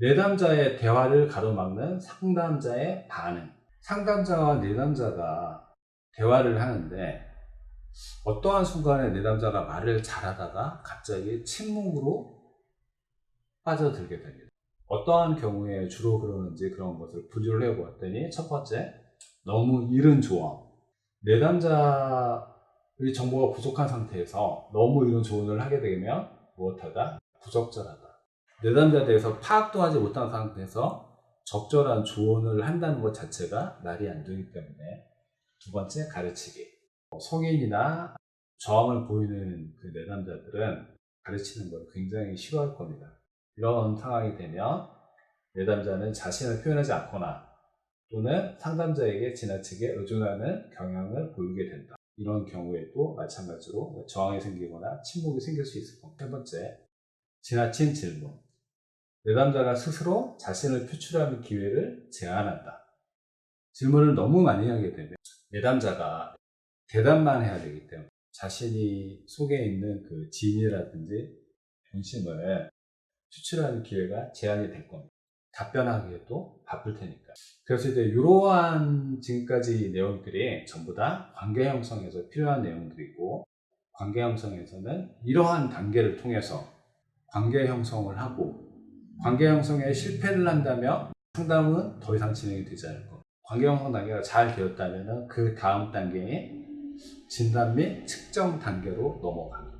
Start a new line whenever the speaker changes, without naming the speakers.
내담자의 대화를 가로막는 상담자의 반응. 상담자와 내담자가 대화를 하는데 어떠한 순간에 내담자가 말을 잘하다가 갑자기 침묵으로 빠져들게 됩니다. 어떠한 경우에 주로 그러는지 그런 것을 분류를 해보았더니 첫 번째, 너무 이른 조언. 내담자의 정보가 부족한 상태에서 너무 이른 조언을 하게 되면 무엇하다? 부적절하다. 내담자에 대해서 파악도 하지 못한 상태에서 적절한 조언을 한다는 것 자체가 말이 안 되기 때문에 두 번째 가르치기. 어, 성인이나 저항을 보이는 그 내담자들은 가르치는 걸 굉장히 싫어할 겁니다. 이런 상황이 되면 내담자는 자신을 표현하지 않거나 또는 상담자에게 지나치게 의존하는 경향을 보이게 된다. 이런 경우에도 마찬가지로 저항이 생기거나 침묵이 생길 수 있을 겁니다. 세 번째, 지나친 질문. 내담자가 스스로 자신을 표출하는 기회를 제한한다. 질문을 너무 많이 하게 되면 내담자가 대답만 해야 되기 때문에 자신이 속에 있는 그 진이라든지 본심을 추출하는 기회가 제한이 될 겁니다. 답변하기에도 바쁠 테니까. 그래서 이제 이러한 지금까지 내용들이 전부 다 관계 형성에서 필요한 내용들이고 관계 형성에서는 이러한 단계를 통해서 관계 형성을 하고 관계 형성에 실패를 한다면 상담은 더 이상 진행이 되지 않을 겁니다. 관계 형성 단계가 잘 되었다면 그 다음 단계인 진단 및 측정 단계로 넘어갑니다.